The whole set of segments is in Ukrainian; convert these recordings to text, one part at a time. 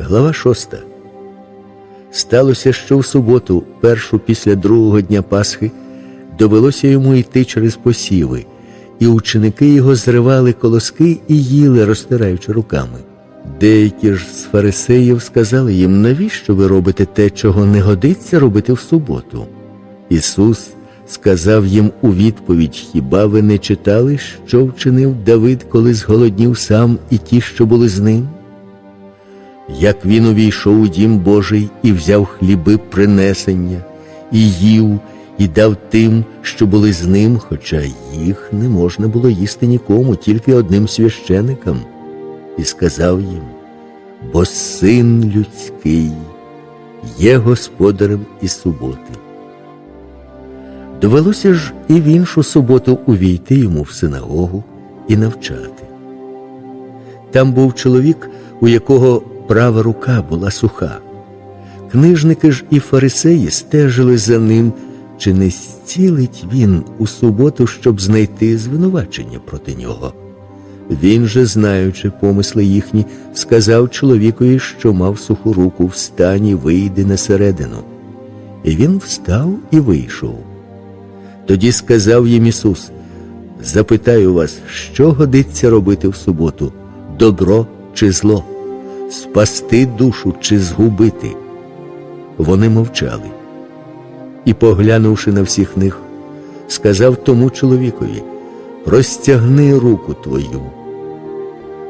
Глава шоста. Сталося, що в суботу, першу після другого дня Пасхи, довелося йому йти через посіви, і ученики його зривали колоски і їли, розтираючи руками. Деякі ж з фарисеїв сказали їм, навіщо ви робите те, чого не годиться робити в суботу? Ісус сказав їм у відповідь: Хіба ви не читали, що вчинив Давид, коли зголоднів сам і ті, що були з ним? Як він увійшов у дім Божий і взяв хліби принесення, і їв, і дав тим, що були з ним, хоча їх не можна було їсти нікому, тільки одним священикам, і сказав їм, бо син людський є господарем і суботи. Довелося ж і в іншу суботу увійти йому в синагогу і навчати. Там був чоловік, у якого права рука була суха. Книжники ж і фарисеї стежили за ним, чи не зцілить він у суботу, щоб знайти звинувачення проти нього. Він же, знаючи помисли їхні, сказав чоловікові, що мав суху руку, встань і вийди на середину. І він встав і вийшов. Тоді сказав їм Ісус: Запитаю вас, що годиться робити в суботу, добро чи зло, спасти душу чи згубити? Вони мовчали. І, поглянувши на всіх них, сказав тому чоловікові: Простягни руку твою.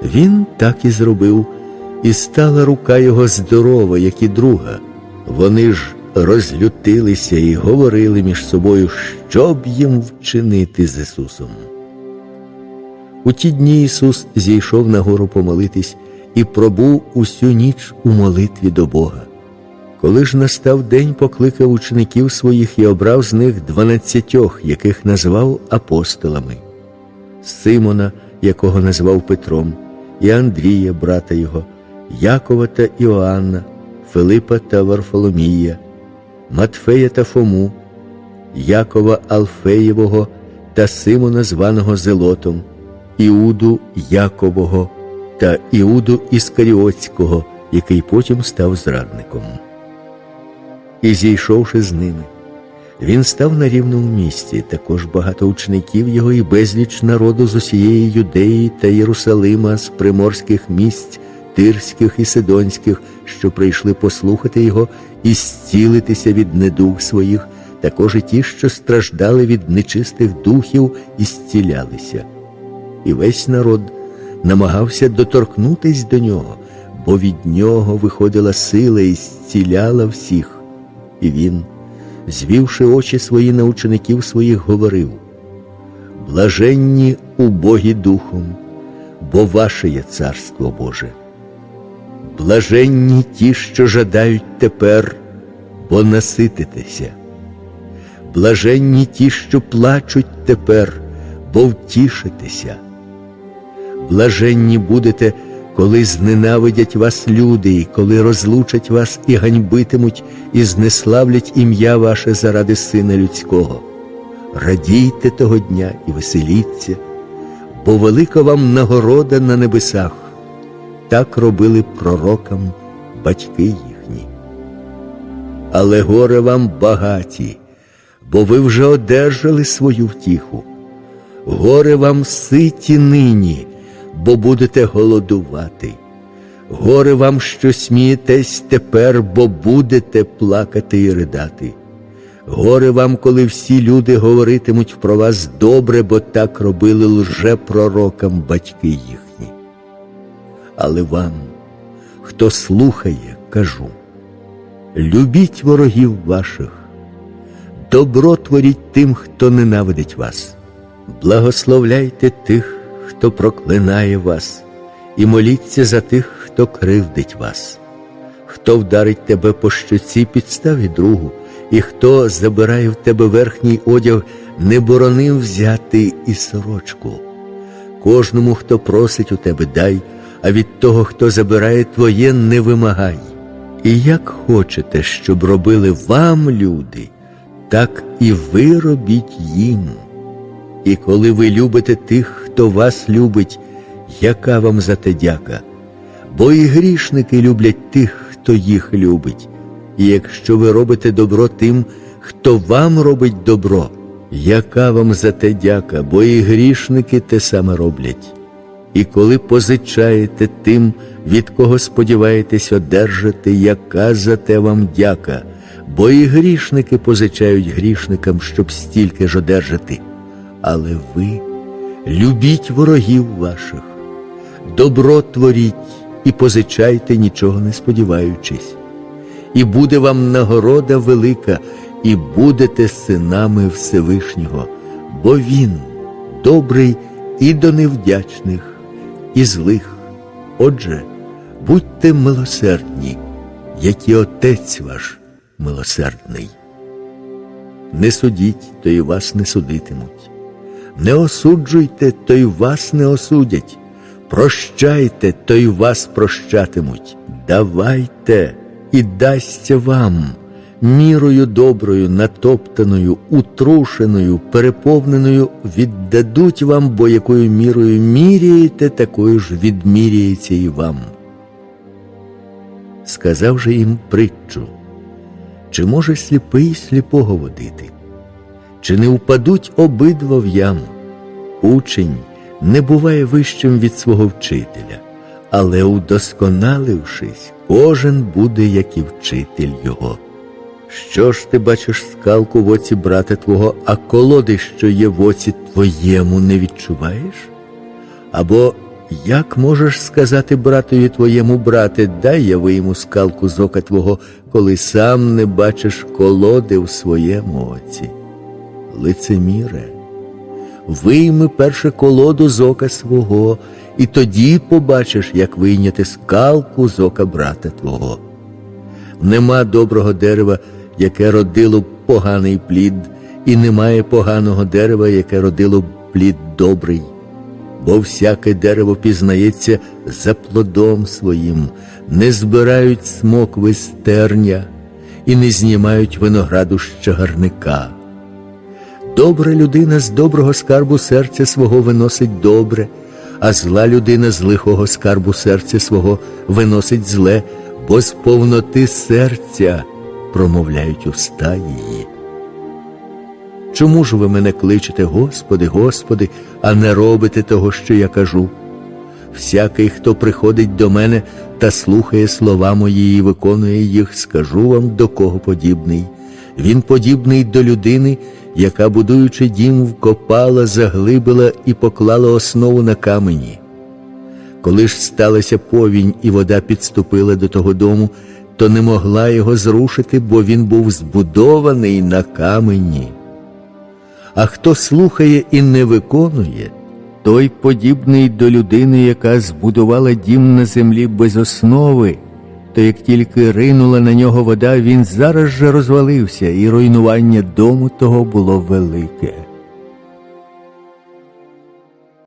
Він так і зробив, і стала рука його здорова, як і друга. Вони ж розлютилися і говорили між собою, що б їм вчинити з Ісусом. У ті дні Ісус зійшов на гору помолитись і пробув усю ніч у молитві до Бога. Коли ж настав день, покликав учеників своїх і обрав з них дванадцятьох, яких назвав апостолами, Симона, якого назвав Петром, і Андрія, брата його, Якова та Іоанна, Филипа та Варфоломія, Матфея та Фому, Якова Алфеєвого та Симона, званого Зелотом, Іуду Якового та Іуду Іскаріотського, який потім став зрадником. І зійшовши з ними, він став на рівному місці, також багато учеників його і безліч народу з усієї Юдеї та Єрусалима, з приморських місць, тирських і сидонських, що прийшли послухати його і зцілитися від недуг своїх, також і ті, що страждали від нечистих духів і зцілялися. І весь народ намагався доторкнутись до нього, бо від нього виходила сила і зціляла всіх. І він, звівши очі свої на учеників своїх, говорив: Блаженні убогі духом, бо ваше є царство Боже. Блаженні ті, що жадають тепер, бо насититеся. Блаженні ті, що плачуть тепер, бо втішитеся. Блаженні будете, коли зненавидять вас люди, і коли розлучать вас і ганьбитимуть, і знеславлять ім'я ваше заради Сина Людського. Радійте того дня і веселіться, бо велика вам нагорода на небесах. Так робили пророкам батьки їхні. Але горе вам багаті, бо ви вже одержали свою втіху. Горе вам ситі нині, бо будете голодувати. Горе вам, що смієтесь тепер, бо будете плакати і ридати. Горе вам, коли всі люди говоритимуть про вас добре, бо так робили лжепророкам батьки їхні. Але вам, хто слухає, кажу, любіть ворогів ваших, добро творіть тим, хто ненавидить вас, благословляйте тих, хто проклинає вас, і моліться за тих, хто кривдить вас, хто вдарить тебе по щоці, підставі другу, і хто забирає в тебе верхній одяг, не боронив взяти і сорочку. Кожному, хто просить у тебе, дай, а від того, хто забирає твоє, не вимагай. І як хочете, щоб робили вам люди, так і ви робіть їм. І коли ви любите тих, хто вас любить, яка вам за те дяка? Бо і грішники люблять тих, хто їх любить. І якщо ви робите добро тим, хто вам робить добро, яка вам за те дяка, бо і грішники те саме роблять. І коли позичаєте тим, від кого сподіваєтесь одержати, яка за те вам дяка, бо і грішники позичають грішникам, щоб стільки ж одержати. Але ви любіть ворогів ваших, добро творіть і позичайте, нічого не сподіваючись. І буде вам нагорода велика, і будете синами Всевишнього, бо Він добрий і до невдячних, і злих. Отже, будьте милосердні, як і Отець ваш милосердний. Не судіть, то й вас не судитимуть. Не осуджуйте, то й вас не осудять. Прощайте, то й вас прощатимуть. Давайте і дасться вам мірою доброю, натоптаною, утрушеною, переповненою віддадуть вам, бо якою мірою міряєте, такою ж відміряється і вам. Сказав же їм притчу, чи може сліпий сліпого водити? Чи не впадуть обидва в яму? Учень не буває вищим від свого вчителя, але, удосконалившись, кожен буде, як і вчитель його. Що ж ти бачиш скалку в оці брата твого, а колоди, що є в оці твоєму, не відчуваєш? Або як можеш сказати братові твоєму, брате, дай я вийму скалку з ока твого, коли сам не бачиш колоди в своєму оці? Лицеміре, вийми перше колоду з ока свого, і тоді побачиш, як вийняти скалку з ока брата твого. Нема доброго дерева, яке родило поганий плід, і немає поганого дерева, яке родило б плід добрий. Бо всяке дерево пізнається за плодом своїм, не збирають смокви з терня і не знімають винограду з чагарника. Добра людина з доброго скарбу серця свого виносить добре, а зла людина з лихого скарбу серця свого виносить зле, бо з повноти серця промовляють уста її. Чому ж ви мене кличете, Господи, Господи, а не робите того, що я кажу? Всякий, хто приходить до мене та слухає слова мої і виконує їх, скажу вам, до кого подібний. Він подібний до людини, яка, будуючи дім, вкопала, заглибила і поклала основу на камені. Коли ж сталася повінь і вода підступила до того дому, то не могла його зрушити, бо він був збудований на камені. А хто слухає і не виконує, той подібний до людини, яка збудувала дім на землі без основи, то як тільки ринула на нього вода, він зараз же розвалився, і руйнування дому того було велике.